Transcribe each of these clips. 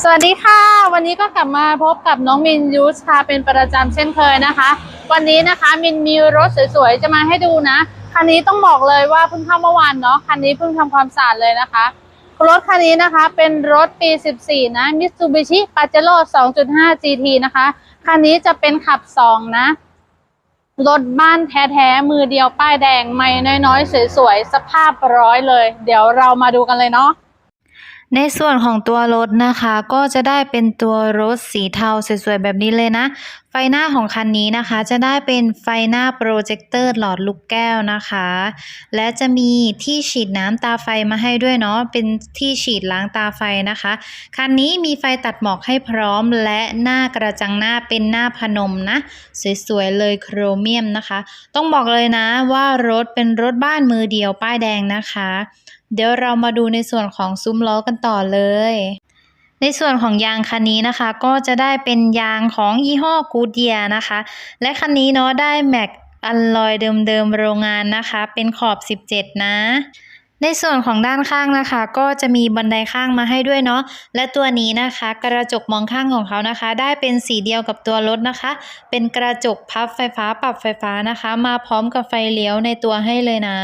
สวัสดีค่ะ วันนี้ก็กลับมาพบกับน้องมินยูสค่ะเป็นประจำเช่นเคยนะคะ วันนี้นะคะมินมีรถสวยๆจะมาให้ดูนะ คันนี้ต้องบอกเลยว่าเพิ่งเข้าเมื่อวานเนาะคันนี้เพิ่งทำความสะอาดเลยนะคะ รถคันนี้นะคะเป็นรถปี 14 นะ Mitsubishi Pajero 2.5 GT นะคะ คันนี้จะเป็นขับ 2 นะรถบ้านแท้ๆ มือเดียวป้ายแดง ไม่น้อยๆ สวยๆ สภาพร้อยเลย เดี๋ยวเรามาดูกันเลยเนาะ ในส่วนของตัวรถนะคะ ก็จะได้เป็นตัวรถสีเทาสวยๆแบบนี้เลยนะ ไฟหน้าของคันนี้นะคะ จะได้เป็นไฟหน้าโปรเจคเตอร์หลอดลูกแก้วนะคะ และจะมีที่ฉีดน้ำตาไฟมาให้ด้วยเนาะเป็นที่ฉีดล้างตาไฟนะคะ คันนี้มีไฟตัดหมอกให้พร้อม และหน้ากระจังหน้าเป็นหน้าพนมนะ สวยๆเลยโครเมียมนะคะ ต้องบอกเลยนะว่ารถเป็นรถบ้านมือเดียวป้ายแดงนะคะ เดี๋ยวเรามาดูในส่วนของซุ้มล้อกันต่อเลย ในส่วนของยางคันนี้นะคะ ก็จะได้เป็นยางของยี่ห้อกูเยียนะคะ และคันนี้เนาะได้แม็กอัลลอยเดิมๆโรงงานนะคะ เป็นขอบ 17 นะในส่วนของด้านข้างนะคะ ก็จะมีบันไดข้างมาให้ด้วยเนาะและตัวนี้นะคะ กระจกมองข้างของเขานะคะ ได้เป็นสีเดียวกับตัวรถนะคะ เป็นกระจกพับไฟฟ้าปรับไฟฟ้านะคะ มาพร้อมกับไฟเลี้ยวในตัวให้เลยนะ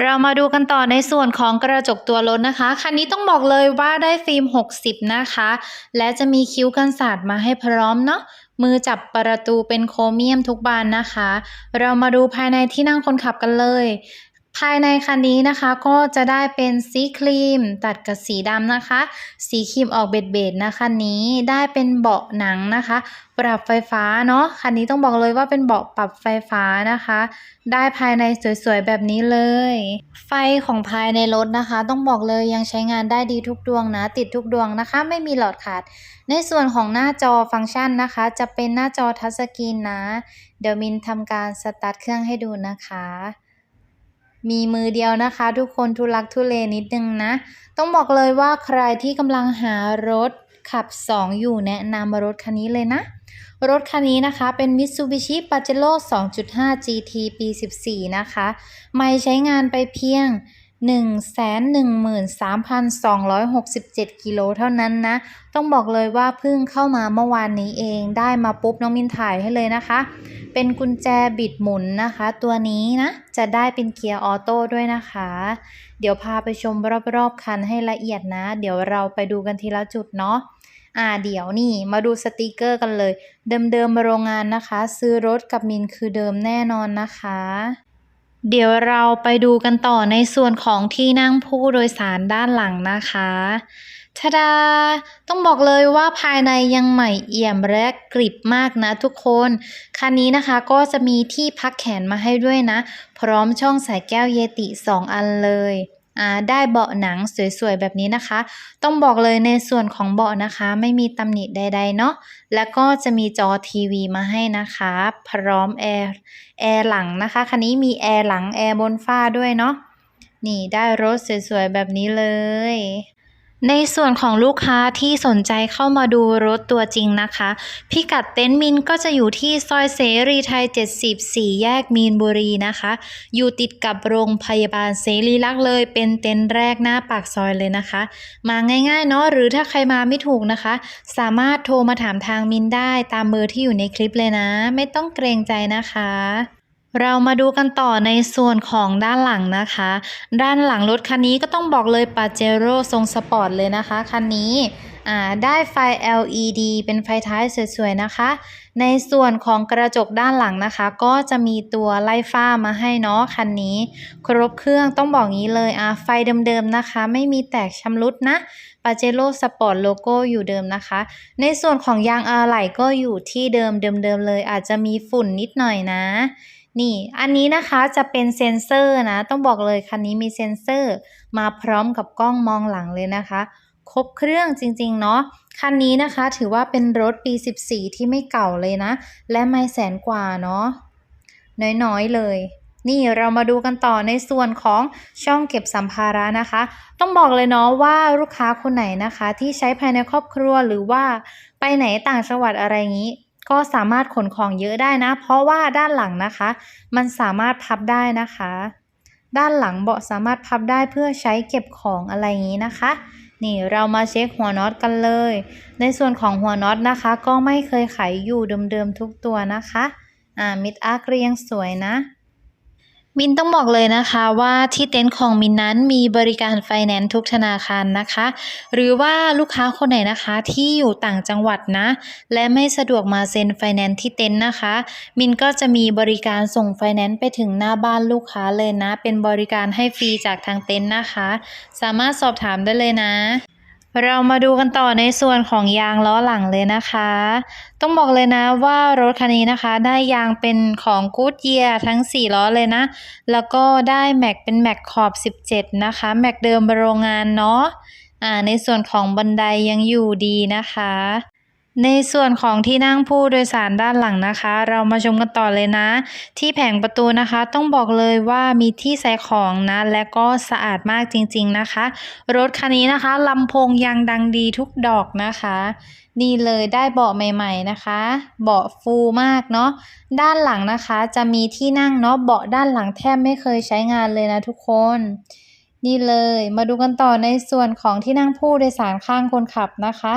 เรามาดูกันต่อในส่วนของกระจกตัวรถนะคะ คันนี้ต้องบอกเลยว่าได้ฟิล์ม 60 นะคะ และจะมีคิ้วกันสาดมาให้พร้อมเนาะมือจับประตูเป็นโครเมียมทุกบานนะคะ เรามาดูภายในที่นั่งคนขับกันเลย ภายในคันนี้นะคะก็จะได้เป็นสีครีม ตัดกับสีดำนะคะ สีครีมออกเบดๆนะคันนี้ได้เป็นเบาะหนังนะคะ ปรับไฟฟ้าเนาะคันนี้ต้องบอกเลยว่าเป็นเบาะปรับไฟฟ้านะคะ ได้ภายในสวยๆแบบนี้เลย ไฟของภายในรถนะคะ ต้องบอกเลยยังใช้งานได้ดีทุกดวงนะ ติดทุกดวงนะคะ ไม่มีหลอดขาด ในส่วนของหน้าจอฟังก์ชันนะคะ จะเป็นหน้าจอทัชสกรีนนะ เดี๋ยวมินทำการสตาร์ทเครื่องให้ดูนะคะ มีมือเดียวนะคะ ทุกคนทุลักทุเลนิดนึงนะ ต้องบอกเลยว่าใครที่กำลังหารถขับ 2 อยู่แนะนำรถคันนี้เลยนะ รถคันนี้นะคะเป็น Mitsubishi Pajero 2.5 GT ปี 14 นะคะ ไม่ใช้งานไปเพียง 113,267 กิโลเท่านั้นนะ ต้องบอกเลยว่าเพิ่งเข้ามาเมื่อวานนี้เองได้มาปุ๊บน้องมินถ่ายให้เลยนะคะ เป็นกุญแจบิดหมุนนะคะ ตัวนี้นะ จะได้เป็นเกียร์ออโต้ด้วยนะคะ เดี๋ยวพาไปชมรอบๆคันให้ละเอียดนะ เดี๋ยวเราไปดูกันทีละจุดเนาะอ่าเดี๋ยวนี่มาดูสติกเกอร์กันเลย เดิมๆโรงงานนะคะ ซื้อรถกับมินคือเดิมแน่นอนนะคะ เดี๋ยวเราไปดูกันต่อในส่วนของที่นั่งผู้โดยสารด้านหลังนะคะทะดา ต้องบอกเลยว่าภายในยังใหม่เอี่ยมและกริบมากนะทุกคน คันนี้นะคะก็จะมีที่พักแขนมาให้ด้วยนะ พร้อมช่องสายแก้วเยติ 2 อันเลย ได้เบาะหนังสวยๆแบบนี้นะคะ ต้องบอกเลยในส่วนของเบาะนะคะ ไม่มีตำหนิใด ๆ เนาะแล้วก็จะมีจอทีวีมาให้นะคะ พร้อมแอร์แอร์หลังนะคะคันนี้มีแอร์หลังแอร์บนฝ้าด้วยเนาะนี่ได้รถสวยๆแบบนี้เลย ในส่วนของลูกค้าที่สนใจเข้ามาดูรถตัวจริงนะคะ พิกัดเต็นท์มินก็จะอยู่ที่ซอยเสรีไทย 74 แยกมีนบุรีนะคะ อยู่ติดกับโรงพยาบาลเสรีลักษณ์เลยเป็นเต็นท์แรกหน้าปากซอยเลยนะคะ มาง่ายๆเนาะหรือถ้าใครมาไม่ถูกนะคะ สามารถโทรมาถามทางมินได้ตามเบอร์ที่อยู่ในคลิปเลยนะ ไม่ต้องเกรงใจนะคะ เรามาดูกันต่อในส่วนของด้านหลังนะคะ ด้านหลังรถคันนี้ก็ต้องบอกเลยปาเจโร่ทรงสปอร์ตเลยนะคะคันนี้ได้ไฟ LED เป็นไฟท้ายสวยๆนะคะ ในส่วนของกระจกด้านหลังนะคะ ก็จะมีตัวไล่ฟ้ามาให้เนาะคันนี้ ครบเครื่องต้องบอกงี้เลยอะไฟเดิมๆนะคะ ไม่มีแตกชำรุดนะปาเจโร่สปอร์ตโลโก้อยู่เดิมนะคะ ในส่วนของยางอะไหล่ก็อยู่ที่เดิมเดิมๆเลย อาจจะมีฝุ่นนิดหน่อยนะ นี่อันนี้นะคะจะเป็นเซ็นเซอร์นะ ต้องบอกเลยคันนี้มีเซ็นเซอร์มาพร้อมกับกล้องมองหลังเลยนะคะครบเครื่องจริง ๆ เนาะคันนี้นะคะถือว่าเป็นรถปี 14 ที่ไม่เก่าเลยนะ และไม่แสนกว่าเนาะน้อยๆเลย นี่เรามาดูกันต่อในส่วนของช่องเก็บสัมภาระนะคะ ต้องบอกเลยเนาะว่าลูกค้าคนไหนนะคะ ที่ใช้ภายในครอบครัวหรือว่าไปไหนต่างจังหวัดอะไรอย่างนี้ ก็สามารถขนของเยอะได้นะ เพราะว่าด้านหลังนะคะ มันสามารถพับได้นะคะ ด้านหลังเบาะสามารถพับได้เพื่อใช้เก็บของอะไรอย่างนี้นะคะ นี่เรามาเช็คหัวน็อตกันเลย ในส่วนของหัวน็อตนะคะ ก็ไม่เคยไขอยู่เดิมๆทุกตัวนะคะ อ่ามิดอาร์เรียงสวยนะ มินต้องบอกเลยนะคะว่าที่เต็นท์ของมินนั้นมีบริการไฟแนนซ์ทุกธนาคารนะคะ หรือว่าลูกค้าคนไหนนะคะที่อยู่ต่างจังหวัดนะ และไม่สะดวกมาเซ็นไฟแนนซ์ที่เต็นท์นะคะ มินก็จะมีบริการส่งไฟแนนซ์ไปถึงหน้าบ้านลูกค้าเลยนะ เป็นบริการให้ฟรีจากทางเต็นท์นะคะ สามารถสอบถามได้เลยนะ เรามาดูกันต่อในส่วนของยางล้อหลังเลยนะคะ ต้องบอกเลยนะว่ารถคันนี้นะคะได้ยางเป็นของกูดเยียทั้ง 4 ล้อเลยนะ แล้วก็ได้แม็กเป็นแม็กขอบ 17 นะคะ แม็กเดิมโรงงานเนาะอ่าในส่วนของบันไดยังอยู่ดีนะคะ ในส่วนของที่นั่งผู้โดยสารด้านหลังนะคะ เรามาชมกันต่อเลยนะ ที่แผงประตูนะคะ ต้องบอกเลยว่ามีที่ใส่ของนะ และก็สะอาดมากจริง ๆนะคะ รถคันนี้นะคะลำโพงยังดังดีทุกดอกนะคะ นี่เลยได้เบาะใหม่ๆนะคะ เบาะฟูมากเนาะด้านหลังนะคะจะมีที่นั่งเนาะเบาะด้านหลังแทบไม่เคยใช้งานเลยนะทุกคนนี่เลยมาดูกันต่อในส่วนของที่นั่งผู้โดยสารข้างคนขับนะคะ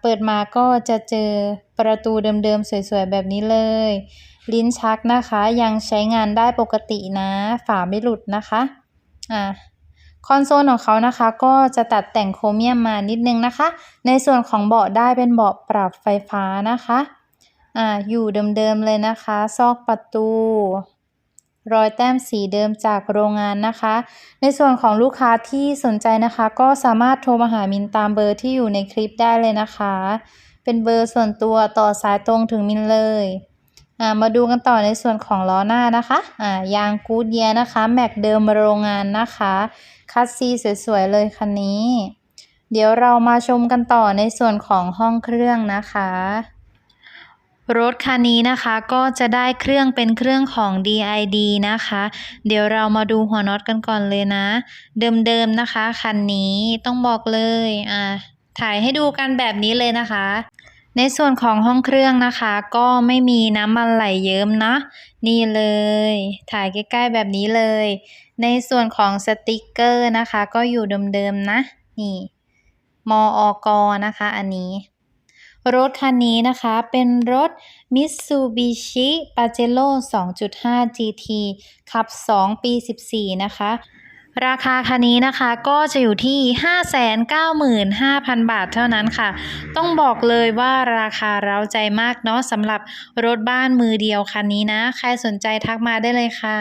เปิดมาก็จะเจอประตูเดิมๆ สวยๆ แบบนี้เลย ลิ้นชักนะคะยังใช้งานได้ปกตินะ ฝาไม่หลุดนะคะอ่าคอนโซลของเขานะคะ ก็จะตัดแต่งโครเมียมมานิดนึงนะคะ ในส่วนของเบาะได้เป็นเบาะปรับไฟฟ้านะคะอ่าอยู่เดิมๆเลยนะคะ ซอกประตู รอยแต้มสีเดิมจากโรงงานนะคะ ในส่วนของลูกค้าที่สนใจนะคะ ก็สามารถโทรมาหามินตามเบอร์ที่อยู่ในคลิปได้เลยนะคะ เป็นเบอร์ส่วนตัวต่อสายตรงถึงมินเลยอ่ามาดูกันต่อในส่วนของล้อหน้านะคะอ่ายางกูดเยียนะคะแม็กเดิมโรงงานนะคะ คัสซีสวยๆเลยคันนี้ เดี๋ยวเรามาชมกันต่อในส่วนของห้องเครื่องนะคะ รถคันนี้นะคะก็จะได้เครื่องเป็นเครื่องของ DID นะคะ เดี๋ยวเรามาดูหัวน็อตกันก่อนเลยนะ เดิมๆนะคะ คันนี้ต้องบอกเลยอ่าถ่ายให้ดูกันแบบนี้เลยนะคะ ในส่วนของห้องเครื่องนะคะ ก็ไม่มีน้ำมันไหลเยิ้มนะนี่เลย ถ่ายใกล้ๆแบบนี้เลย ในส่วนของสติกเกอร์นะคะ ก็อยู่เดิมๆนะ นี่มออกนะคะ อันนี้ รถคันนี้นะคะเป็นรถ Mitsubishi Pajero 2.5 GT ขับ 2 ปี 14 นะคะ ราคาคันนี้นะคะก็จะอยู่ที่ 595,000 บาทเท่านั้นค่ะ ต้องบอกเลยว่าราคาเร้าใจมากเนาะสำหรับรถบ้านมือเดียวคันนี้นะ ใครสนใจทักมาได้เลยค่ะ